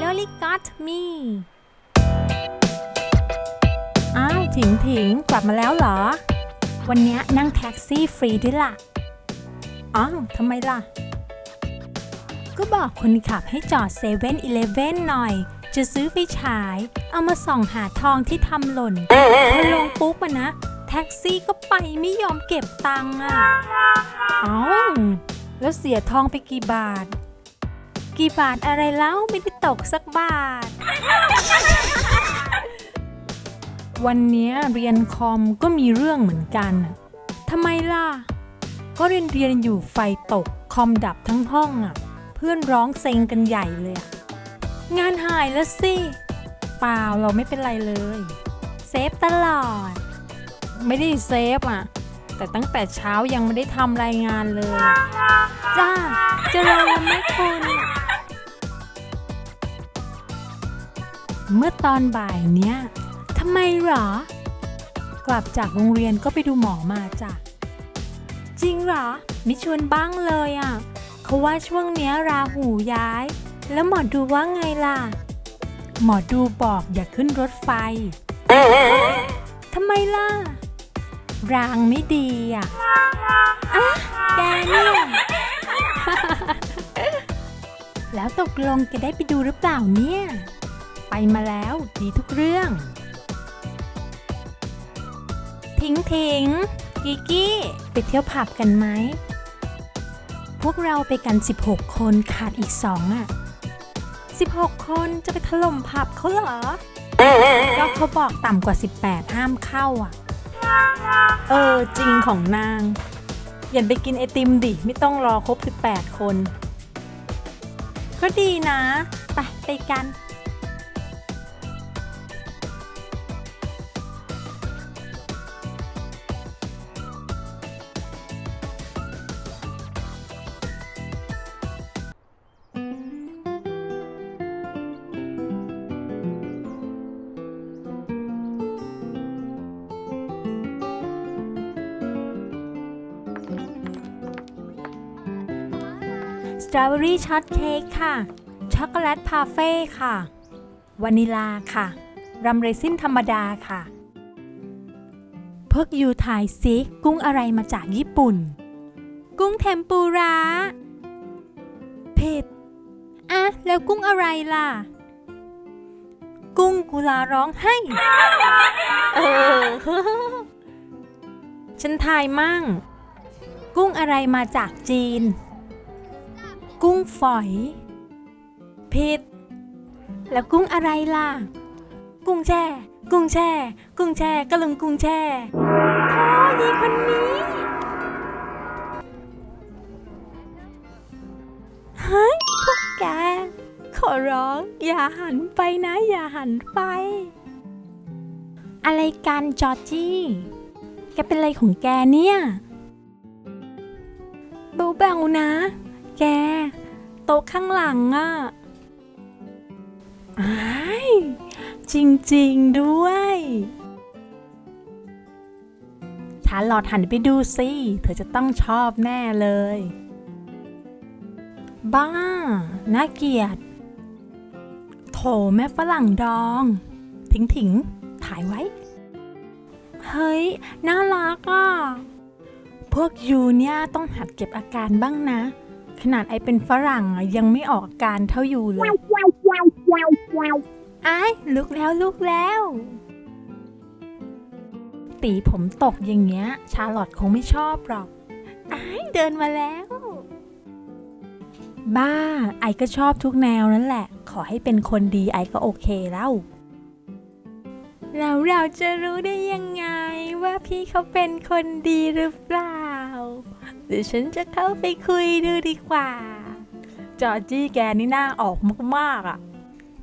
l o l y got me อ้าวถิงถิงกลับมาแล้วเหรอ วันนี้นั่งแท็กซี่ฟรีด้วยล่ะ อ้าวทำไมล่ะ ก็บอกคนขับให้จอดเซเว่นอีเลฟเว่นหน่อย จะซื้อไฟฉาย เอามาส่องหาทองที่ทำหล่นพอลงปุ๊บอะนะ แท็กซี่ก็ไปไม่ยอมเก็บตังค์อะเอ้า แล้วเสียทองไปกี่บาท กี่บาทอะไรแล้ว ไม่ได้ตกสักบาท วันนี้เรียนคอมก็มีเรื่องเหมือนกัน ทำไมล่ะ ก็เรียนเรียนอยู่ไฟตกคอมดับทั้งห้องอะ เพื่อนร้องเซ็งกันใหญ่เลย งานหายแล้วสิ เปล่าเราไม่เป็นไรเลย เซฟตลอด ไม่ได้เซฟอะ แต่ตั้งแต่เช้ายังไม่ได้ทำรายงานเลยอะจ้าเจะรอวันไหม่คุณ เมื่อตอนบ่ายเนี้ยทำไมเหรอ กลับจากโรงเรียนก็ไปดูหมอมาจ้ะ จริงเหรอ ไม่ชวนบ้างเลยอะเขาว่าช่วงเนี้ยราหูย้าย แล้วหมอดูว่าไงล่ะ หมอดูบอกอย่าขึ้นรถไฟ ทำไมล่ะ รางไม่ดีอะอะแกเนี่ยแล้วตกลงแกได้ไปดูหรือเปล่าเนี่ย ไปมาแล้วดีทุกเรื่อง ทิ้งทิ้งกิกกี้ ไปเที่ยวผับกันไหม พวกเราไปกัน 16 คนขาดอีกสองอะ 16 คนจะไปถล่มผับเขาเหรอ ก็เขาบอกต่ำกว่า 18 ห้ามเข้าอะ เออจริงของนาง อย่าไปกินไอติมดิ ไม่ต้องรอครบ 18 คน ก็ดีนะ ไปไปกัน สตรอเบอรี่ช็อตเค้กค่ะ ช็อกโกแลตพาเฟ่ค่ะ วานิลาค่ะรัมเรซินธรรมดาค่ะ พวกยูถ่ายซิกุ้งอะไรมาจากญี่ปุ่น กุ้งเทมปุระเผ็ดอะ แล้วกุ้งอะไรล่ะ กุ้งกุลาร้องให้เออฉันทายมั่ง กุ้งอะไรมาจากจีน กุ้งฝอย ผิด แล้วกุ้งอะไรล่ะ กุ้งแช่ กุ้งแช่ กุ้งแช่กระลุงกุ้งแช่โธ่ยีคนนี้เฮ้ยพวกแก ขอร้อง อย่าหันไปนะ อย่าหันไป อะไรกันจอร์จี้ แกเป็นอะไรของแกเนี่ย เบาๆนะ แก โต๊ะข้างหลังอะ่ะอ้จริง ๆ ด้วยชาลอดหันไปดูสิ เธอจะต้องชอบแน่เลย บ้า น่าเกียด โถแม่ฝรั่งดอง ถิงถิงถ่ายไว้ เฮ้ย น่ารักอะ พวกยูเนี่ยต้องหัดเก็บอาการบ้างนะ นาดไอเป็นฝรั่งอะยังไม่ออกอาการเท่าอยู่เลยไอ้ลุกแล้วลุกแล้ว ตีผมตกอย่างเงี้ย ชาลอตคงไม่ชอบหรอกไอ้เดินมาแล้ว บ้า ไอก็ชอบทุกแนวนั่นแหละ ขอให้เป็นคนดีไอก็โอเคแล้วแล้วเราจะรู้ได้ยังไงว่าพี่เขาเป็นคนดีหรือเปล่า เดี๋ยวฉันจะเข้าไปคุยดูดีกว่า จอจี้แกนี่น่าออกมากๆอะ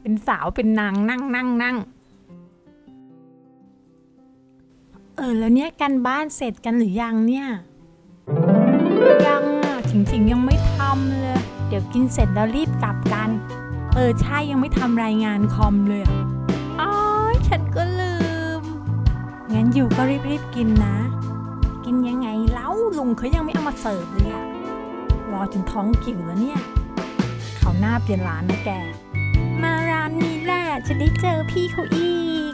เป็นสาวเป็นนางนั่งนั่งนั่งเออแล้วเนี่ยกันบ้านเสร็จกันหรือยังเนี่ย ยังอะถิงถิงๆยังไม่ทำเลย เดี๋ยวกินเสร็จแล้วรีบกลับกัน เออใช่ยังไม่ทำรายงานคอมเลยอ๋อฉันก็ลืม งั้นอยู่ก็รีบๆกินนะ เล้าลุงเขายังไม่เอามาเสิร์ฟเลยอะรอจนท้องกิ่วแล้วเนี่ย เขาวหน้าเปลี่ยนร้านนะแก มาร้านนี้แหละจะได้เจอพี่เขาอีก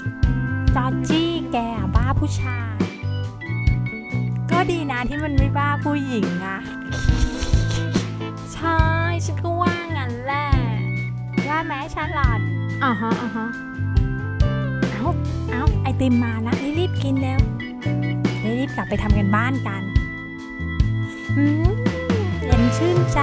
จอร์จี้แกอะบ้าผู้ชาย ก็ดีนะที่มันไม่บ้าผู้หญิงอะใช่ฉันก็ว่างั้นแหละ ว่าแม้ชาลอตอ่าฮะอ่าฮะเอาเอาไอติมมาละรีบๆกินเร็วรีบๆกลับไปทำกันบ้านกัน อืมเย็นชื่นใจ